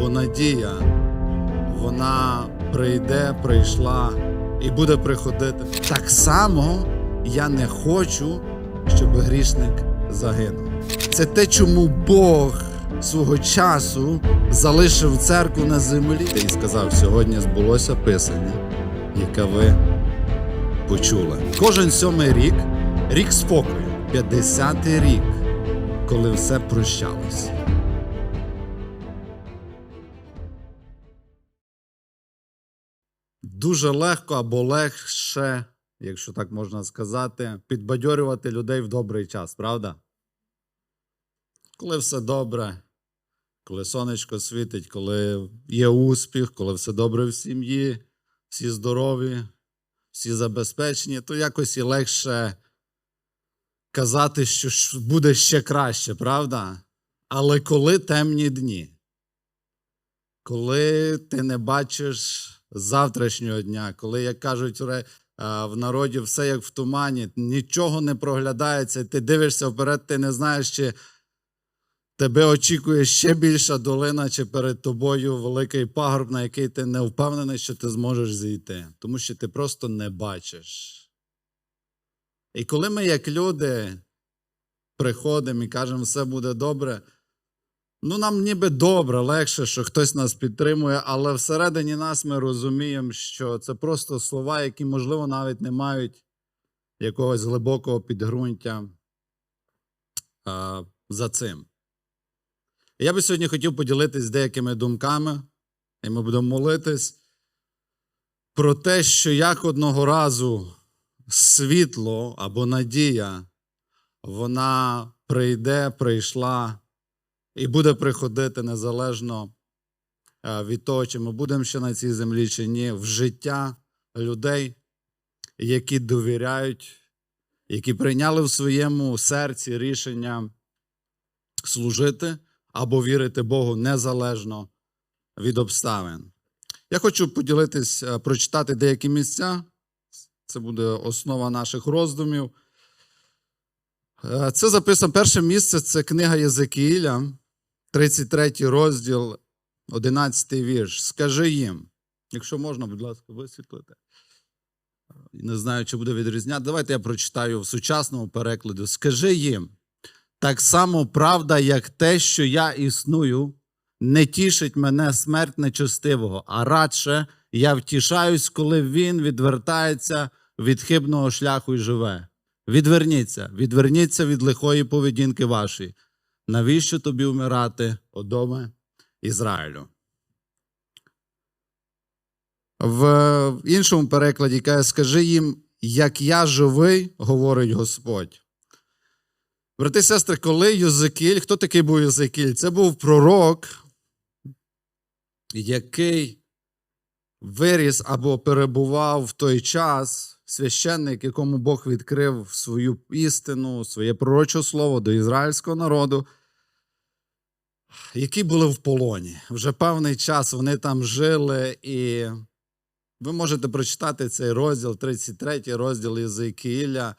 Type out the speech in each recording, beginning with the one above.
або надія, вона прийде, прийшла і буде приходити. Так само я не хочу, щоб грішник загинув. Це те, чому Бог свого часу залишив церкву на землі і сказав: сьогодні збулося писання, яке ви почули. Кожен сьомий рік рік спокою, 50-й рік, коли все прощалося. Дуже легко або легше, якщо так можна сказати, підбадьорювати людей в добрий час, правда? Коли все добре, коли сонечко світить, коли є успіх, коли все добре в сім'ї, всі здорові, всі забезпечені, то якось і легше казати, що буде ще краще, правда? Але коли темні дні, коли ти не бачиш завтрашнього дня, коли, як кажуть в народі, все як в тумані, нічого не проглядається, ти дивишся вперед, ти не знаєш, чи тебе очікує ще більша долина, чи перед тобою великий пагорб, на який ти не впевнений, що ти зможеш зійти, тому що ти просто не бачиш. І коли ми, як люди, приходимо і кажемо, все буде добре, ну нам ніби добре, легше, що хтось нас підтримує, але всередині нас ми розуміємо, що це просто слова, які, можливо, навіть не мають якогось глибокого підґрунтя а, за цим. Я би сьогодні хотів поділитись деякими думками, і ми будемо молитись про те, що як одного разу світло або надія, вона прийде, прийшла і буде приходити незалежно е, від того, чи ми будемо ще на цій землі чи ні, в життя людей, які довіряють, які прийняли в своєму серці рішення служити або вірити Богу незалежно від обставин. Я хочу поділитись, е, прочитати деякі місця. Це буде основа наших роздумів. Е, Це записано перше місце це книга Єзекіїля, 33 розділ, 11 вірш. Скажи їм, якщо можна, будь ласка, висвітлите. Не знаю, чи буде відрізняти. Давайте я прочитаю в сучасному перекладі. Скажи їм, так само правда, як те, що я існую, не тішить мене смерть нечестивого, а радше я втішаюсь, коли він відвертається від хибного шляху і живе. Відверніться, відверніться від лихої поведінки вашої. Навіщо тобі вмирати, о доме Ізраїлю? В іншому перекладі каже, скажи їм, як я живий, говорить Господь. Брати сестри, коли Йозекіль, хто такий був Йозекіль? Це був пророк, який виріс або перебував в той час священник, якому Бог відкрив свою істину, своє пророче слово до ізраїльського народу, які були в полоні. Вже певний час вони там жили, і ви можете прочитати цей розділ, 33 розділ Єзекіїля.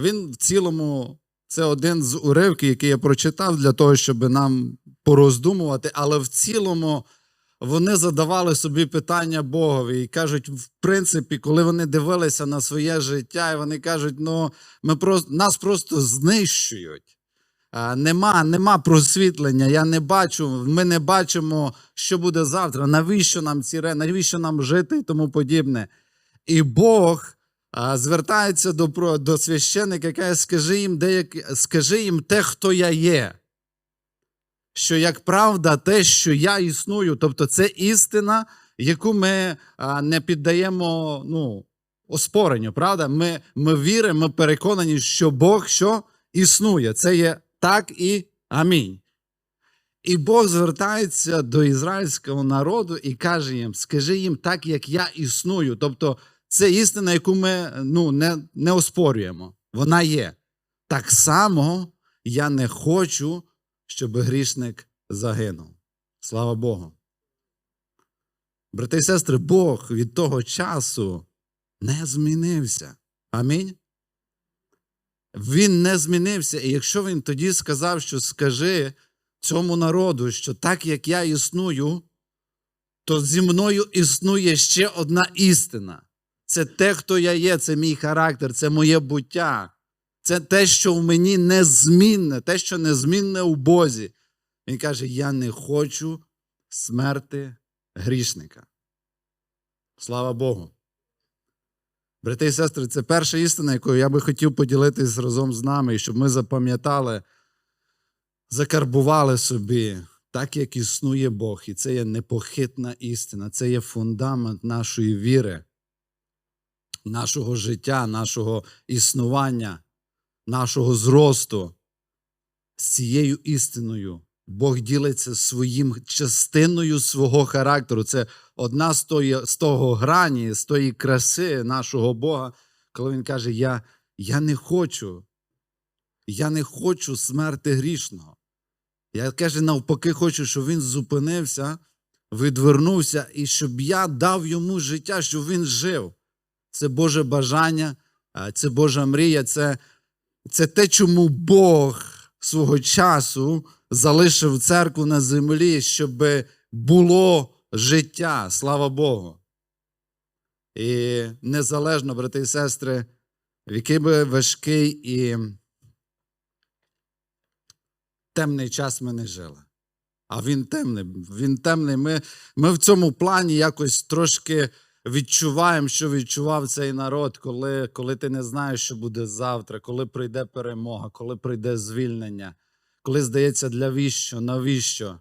Він в цілому це один з уривків, який я прочитав для того, щоб нам пороздумувати, але в цілому вони задавали собі питання Богові і кажуть, в принципі, коли вони дивилися на своє життя, і вони кажуть, ну ми просто нас просто знищують. Нема, нема просвітлення, я не бачу, ми не бачимо, що буде завтра, навіщо нам ці ре, навіщо нам жити і тому подібне. І Бог звертається до, до священника, каже, скажи їм, деякі, скажи їм те, хто я є що як правда, те, що я існую, тобто це істина, яку ми не піддаємо ну, оспоренню, правда? Ми, ми віримо, ми переконані, що Бог що існує. Це є так і амінь. І Бог звертається до ізраїльського народу і каже їм: скажи їм так, як я існую. Тобто, це істина, яку ми ну, не, не оспорюємо. Вона є. Так само я не хочу, щоб грішник загинув. Слава Богу. Брати і сестри, Бог від того часу не змінився. Амінь. Він не змінився. І якщо він тоді сказав, що скажи цьому народу, що так як я існую, то зі мною існує ще одна істина. Це те, хто я є, це мій характер, це моє буття. Це те, що в мені незмінне, те, що незмінне у Бозі. Він каже: Я не хочу смерти грішника. Слава Богу. Брати і сестри, це перша істина, якою я би хотів поділитись разом з нами, щоб ми запам'ятали, закарбували собі, так як існує Бог. І це є непохитна істина, це є фундамент нашої віри, нашого життя, нашого існування, нашого зросту. З цією істиною Бог ділиться своїм частиною свого характеру. Це одна з, тої, з того грані, з тої краси нашого Бога, коли Він каже: Я, я не хочу, я не хочу смерти грішного. Я каже, навпаки, хочу, щоб він зупинився, відвернувся, і щоб я дав йому життя, щоб він жив. Це Боже бажання, це Божа мрія, це, це те, чому Бог свого часу залишив церкву на землі, щоб було життя, слава Богу. І незалежно, брати і сестри, в який би важкий і темний час ми не жили. А він темний. Він темний. Ми, ми в цьому плані якось трошки відчуваємо, що відчував цей народ, коли, коли ти не знаєш, що буде завтра, коли прийде перемога, коли прийде звільнення, коли здається, для віщо, навіщо.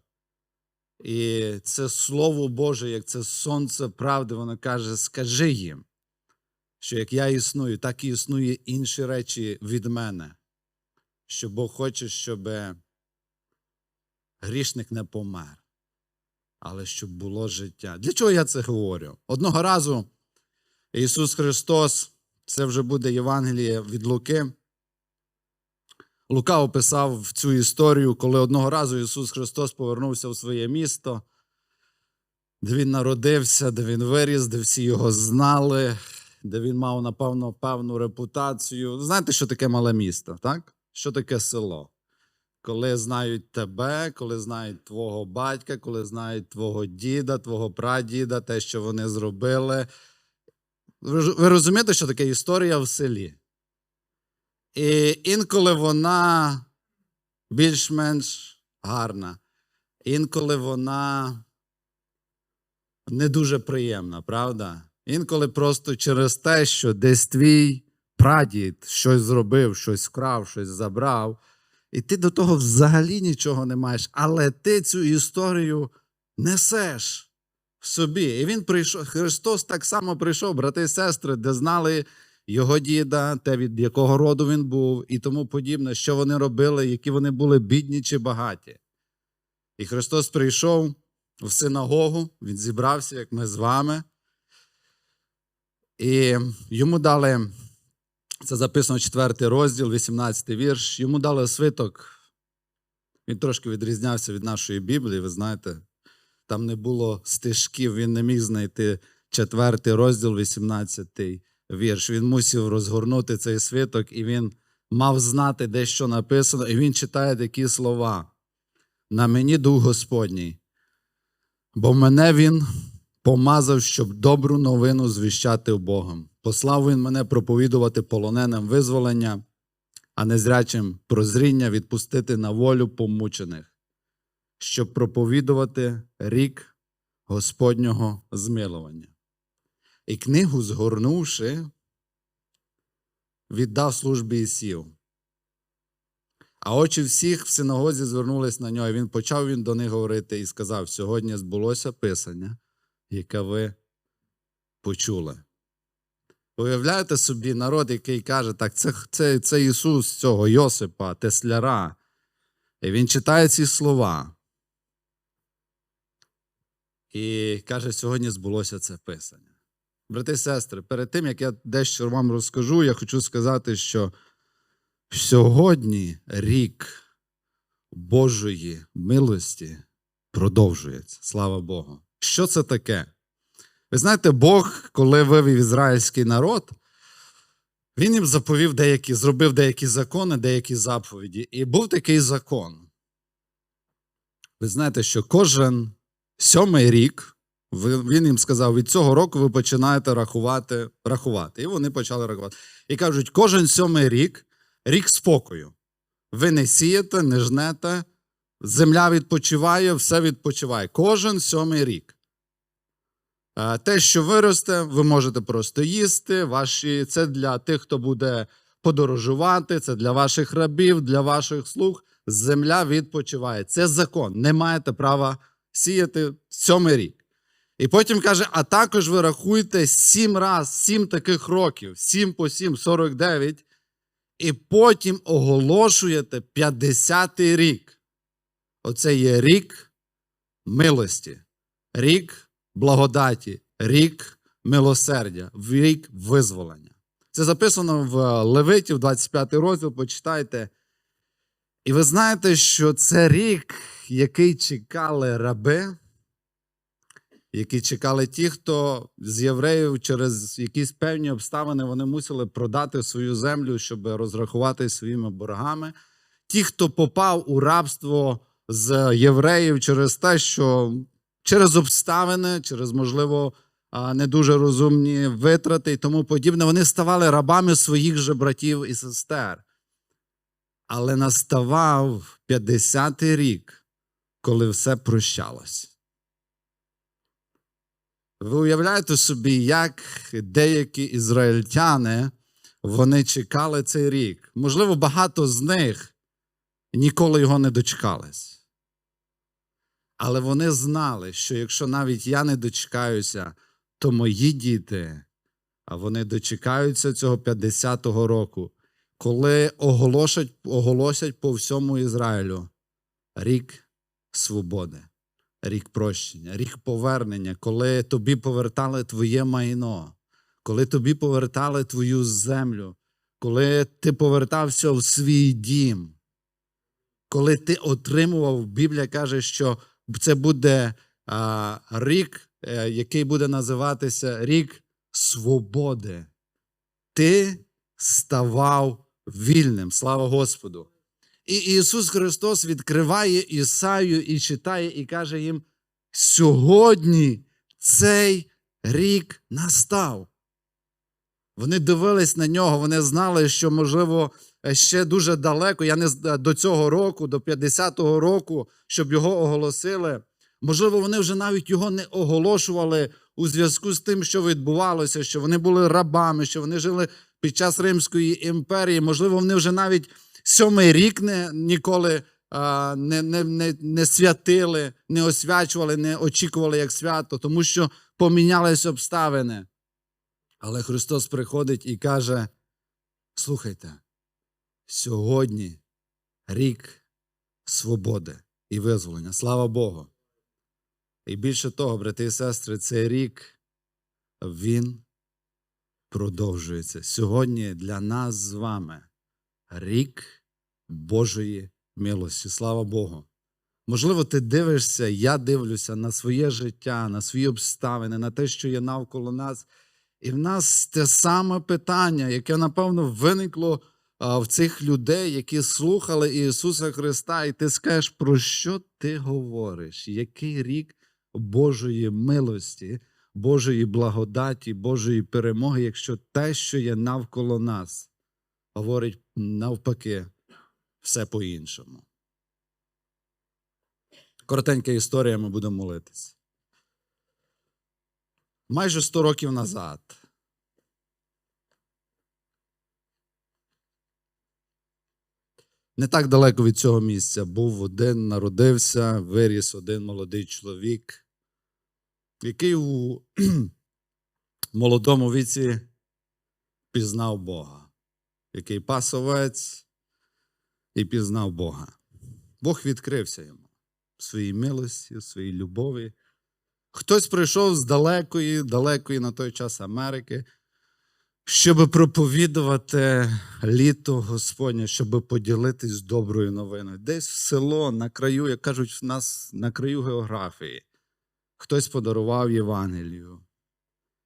І це Слово Боже, як це сонце правди, воно каже: скажи їм, що як я існую, так і існує інші речі від мене. Що Бог хоче, щоб грішник не помер, але щоб було життя. Для чого я це говорю? Одного разу Ісус Христос, це вже буде Євангеліє від Луки. Лука описав цю історію, коли одного разу Ісус Христос повернувся в своє місто, де Він народився, де Він виріс, де всі його знали, де він мав, напевно, певну репутацію. Знаєте, що таке мале місто, так? Що таке село? Коли знають тебе, коли знають твого батька, коли знають твого діда, твого прадіда, те, що вони зробили. Ви розумієте, що таке історія в селі? І інколи вона більш-менш гарна, інколи вона не дуже приємна, правда? Інколи просто через те, що десь твій прадід щось зробив, щось вкрав, щось забрав, і ти до того взагалі нічого не маєш, але ти цю історію несеш в собі. І він прийшов, Христос так само прийшов, брати і сестри, де знали його діда, те, від якого роду він був, і тому подібне, що вони робили, які вони були бідні чи багаті. І Христос прийшов в синагогу, він зібрався, як ми з вами. І йому дали, це записано 4 розділ, 18 вірш. Йому дали свиток. Він трошки відрізнявся від нашої Біблії, ви знаєте, там не було стежків, він не міг знайти 4 розділ, 18 вірш. Він мусив розгорнути цей свиток, і він мав знати, де що написано, і він читає такі слова. На мені дух Господній, бо мене він помазав, щоб добру новину звіщати Богом. Послав він мене проповідувати полоненим визволення, а незрячим прозріння відпустити на волю помучених, щоб проповідувати рік Господнього змилування. І книгу, згорнувши, віддав службі і сів. А очі всіх в синагозі звернулись на нього. і Він почав він до них говорити і сказав: сьогодні збулося Писання, яке ви почули. Уявляєте собі народ, який каже, так, це, це, це Ісус цього Йосипа, Тесляра. І він читає ці слова. І каже, сьогодні збулося це Писання. Брати і сестри, перед тим, як я дещо вам розкажу, я хочу сказати, що сьогодні рік Божої милості продовжується. Слава Богу. Що це таке? Ви знаєте, Бог, коли вивів ізраїльський народ, він їм заповів деякі, зробив деякі закони, деякі заповіді. І був такий закон. Ви знаєте, що кожен сьомий рік Він їм сказав: від цього року ви починаєте рахувати, рахувати. І вони почали рахувати. І кажуть: кожен сьомий рік рік спокою. Ви не сієте, не жнете, земля відпочиває, все відпочиває. Кожен сьомий рік. Е, Те, що виросте, ви можете просто їсти. Ваші, це для тих, хто буде подорожувати, це для ваших рабів, для ваших слуг. Земля відпочиває. Це закон. Не маєте права сіяти сьомий рік. І потім каже: а також ви рахуєте сім раз, сім таких років, сім по сім, 49, і потім оголошуєте 50-й рік. Оце є рік милості, рік благодаті, рік милосердя, рік визволення. Це записано в Левитів, 25 розділ, почитайте. І ви знаєте, що це рік, який чекали раби, які чекали ті, хто з євреїв через якісь певні обставини вони мусили продати свою землю, щоб розрахувати своїми боргами. Ті, хто попав у рабство з євреїв через те, що через обставини, через, можливо, не дуже розумні витрати і тому подібне, вони ставали рабами своїх же братів і сестер. Але наставав 50-й рік, коли все прощалось. Ви уявляєте собі, як деякі ізраїльтяни вони чекали цей рік. Можливо, багато з них ніколи його не дочекались. Але вони знали, що якщо навіть я не дочекаюся, то мої діти, а вони дочекаються цього 50-го року, коли оголошать, оголосять по всьому Ізраїлю рік свободи, рік прощення, рік повернення, коли тобі повертали твоє майно, коли тобі повертали твою землю, коли ти повертався в свій дім, коли ти отримував, Біблія каже, що це буде а, рік, е, який буде називатися рік свободи. Ти ставав вільним. Слава Господу. І Ісус Христос відкриває Ісаю і читає, і каже їм: сьогодні цей рік настав. Вони дивились на нього, вони знали, що, можливо, ще дуже далеко, я не з- до цього року, до 50-го року, щоб його оголосили. Можливо, вони вже навіть його не оголошували у зв'язку з тим, що відбувалося, що вони були рабами, що вони жили під час Римської імперії. Можливо, вони вже навіть сьомий рік не, ніколи а, не, не, не, не святили, не освячували, не очікували як свято, тому що помінялись обставини. Але Христос приходить і каже: слухайте, сьогодні рік свободи і визволення. Слава Богу. І більше того, брати і сестри, цей рік він продовжується. Сьогодні для нас з вами рік Божої милості. Слава Богу. Можливо, ти дивишся, я дивлюся на своє життя, на свої обставини, на те, що є навколо нас. І в нас те саме питання, яке, напевно, виникло в цих людей, які слухали Ісуса Христа, і ти скажеш, про що ти говориш? Який рік Божої милості, Божої благодаті, Божої перемоги, якщо те, що є навколо нас, говорить навпаки, все по-іншому. Коротенька історія, ми будемо молитися. Майже 100 років назад не так далеко від цього місця був один, народився, виріс один молодий чоловік, який у молодому віці пізнав Бога, який пас овець і пізнав Бога. Бог відкрився йому в своїй милості, в своїй любові. Хтось прийшов з далекої, далекої на той час Америки, щоб проповідувати літо Господнє, щоб поділитись доброю новиною. Десь в село, на краю, як кажуть, в нас на краю географії. Хтось подарував Євангелію.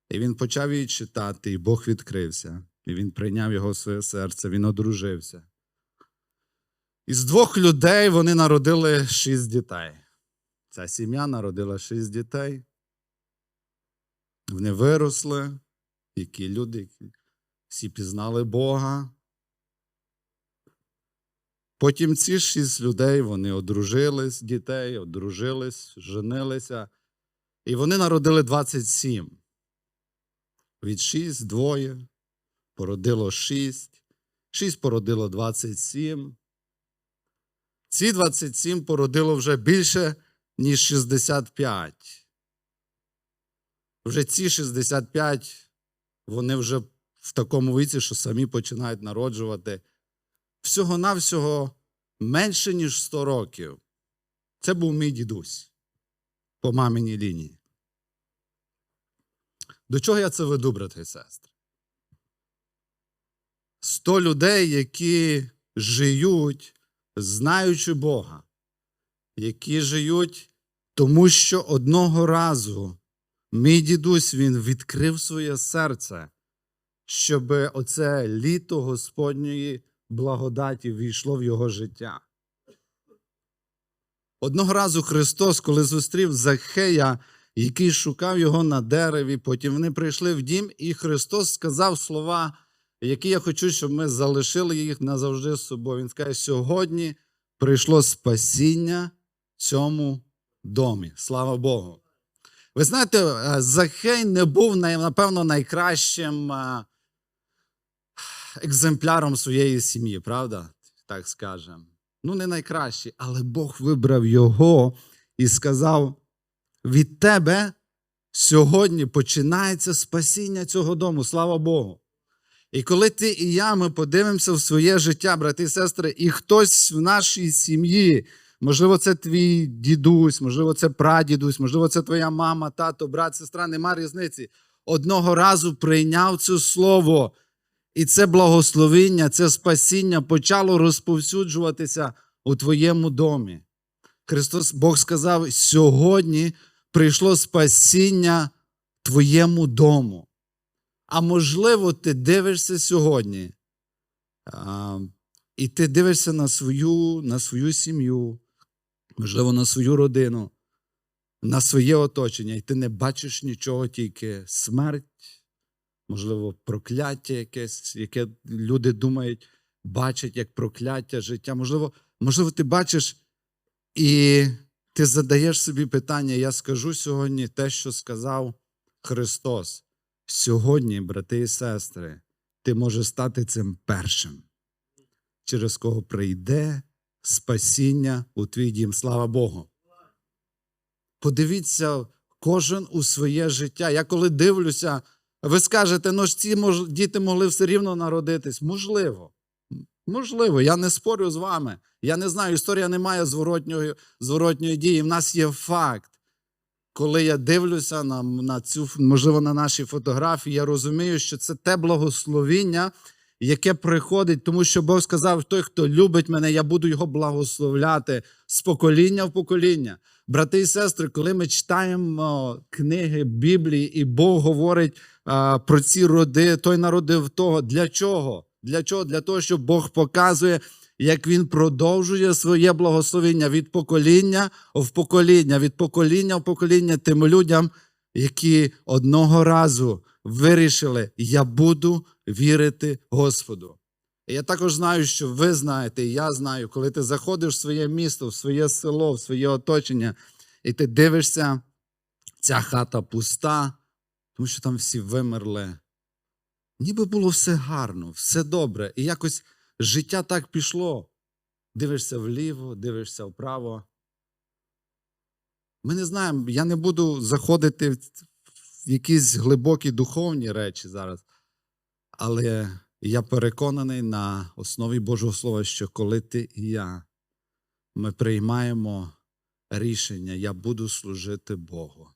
І він почав її читати, і Бог відкрився. І він прийняв його в своє серце, він одружився. Із двох людей вони народили шість дітей. Ця сім'я народила шість дітей. Вони виросли, які люди, всі пізнали Бога. Потім ці шість людей вони одружились, дітей, одружились, женилися, і вони народили 27. Від 6 двоє, породило 6, 6 породило 27. Ці 27 породило вже більше, ніж 65. Вже ці 65, вони вже в такому віці, що самі починають народжувати. Всього-навсього менше, ніж 100 років. Це був мій дідусь по маминій лінії. До чого я це веду, брати і сестри? 100 людей, які живуть, знаючи Бога, які живуть, тому що одного разу мій дідусь він відкрив своє серце, щоб оце літо Господньої благодаті війшло в його життя. Одного разу Христос, коли зустрів Захея, який шукав його на дереві, потім вони прийшли в дім, і Христос сказав слова, які я хочу, щоб ми залишили їх назавжди з собою. Він каже, сьогодні прийшло спасіння цьому домі. Слава Богу. Ви знаєте, е, Захей не був, напевно, найкращим е, екземпляром своєї сім'ї, правда? Так скажемо. Ну, не найкращий, але Бог вибрав його і сказав: від тебе сьогодні починається спасіння цього дому. Слава Богу. І коли ти і я ми подивимося в своє життя, брати і сестри, і хтось в нашій сім'ї, можливо, це твій дідусь, можливо, це прадідусь, можливо, це твоя мама, тато, брат, сестра, нема різниці. Одного разу прийняв це слово, і це благословення, це спасіння почало розповсюджуватися у твоєму домі. Христос Бог сказав: сьогодні прийшло спасіння твоєму дому. А можливо, ти дивишся сьогодні, а, і ти дивишся на свою, на свою сім'ю, можливо, на свою родину, на своє оточення, і ти не бачиш нічого, тільки смерть, можливо, прокляття якесь, яке люди думають, бачать як прокляття життя. Можливо, можливо, ти бачиш і ти задаєш собі питання: я скажу сьогодні те, що сказав Христос. Сьогодні, брати і сестри, ти можеш стати цим першим, через кого прийде спасіння у твій дім. Слава Богу. Подивіться кожен у своє життя. Я коли дивлюся, ви скажете, ну ж ці діти могли все рівно народитись. Можливо. Можливо, я не спорю з вами. Я не знаю, історія не має зворотньої, зворотньої дії. В нас є факт. Коли я дивлюся на, на цю, можливо, на наші фотографії, я розумію, що це те благословіння, яке приходить, тому що Бог сказав: той, хто любить мене, я буду його благословляти з покоління в покоління. Брати і сестри, коли ми читаємо книги Біблії, і Бог говорить а, про ці роди, той народив того. Для чого? Для чого? Для того, щоб Бог показує, як він продовжує своє благословення від покоління в покоління, від покоління в покоління тим людям, які одного разу вирішили: я буду вірити Господу. Я також знаю, що ви знаєте, і я знаю, коли ти заходиш в своє місто, в своє село, в своє оточення, і ти дивишся, ця хата пуста, тому що там всі вимерли. Ніби було все гарно, все добре, і якось життя так пішло. Дивишся вліво, дивишся вправо. Ми не знаємо, я не буду заходити якісь глибокі духовні речі зараз, але я переконаний на основі Божого Слова, що коли ти і я ми приймаємо рішення, я буду служити Богу,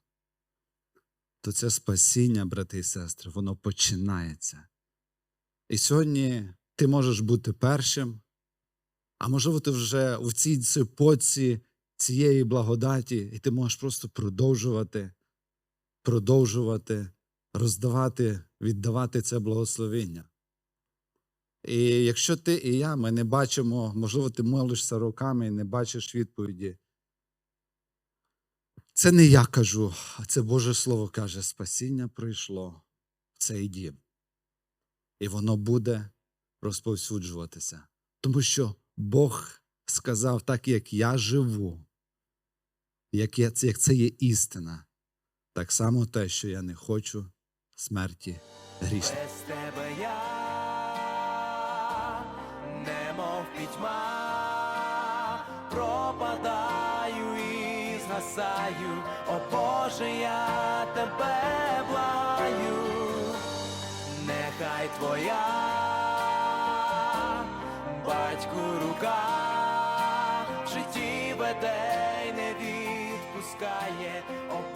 то це спасіння, брати і сестри, воно починається. І сьогодні ти можеш бути першим, а можливо, ти вже у цій цепоці цієї благодаті, і ти можеш просто продовжувати, продовжувати, роздавати, віддавати це благословення. І якщо ти і я, ми не бачимо, можливо, ти молишся роками і не бачиш відповіді. Це не я кажу, а це Боже Слово каже: спасіння прийшло в цей дім. І воно буде розповсюджуватися. Тому що Бог сказав, так як я живу, як, я, як це є істина, так само те, що я не хочу смерті грішника. Без тебе я немов пітьма, пропадаю і згасаю, о Боже, я тебе благаю, нехай твоя батьку рука в житті веде й не відпускає, о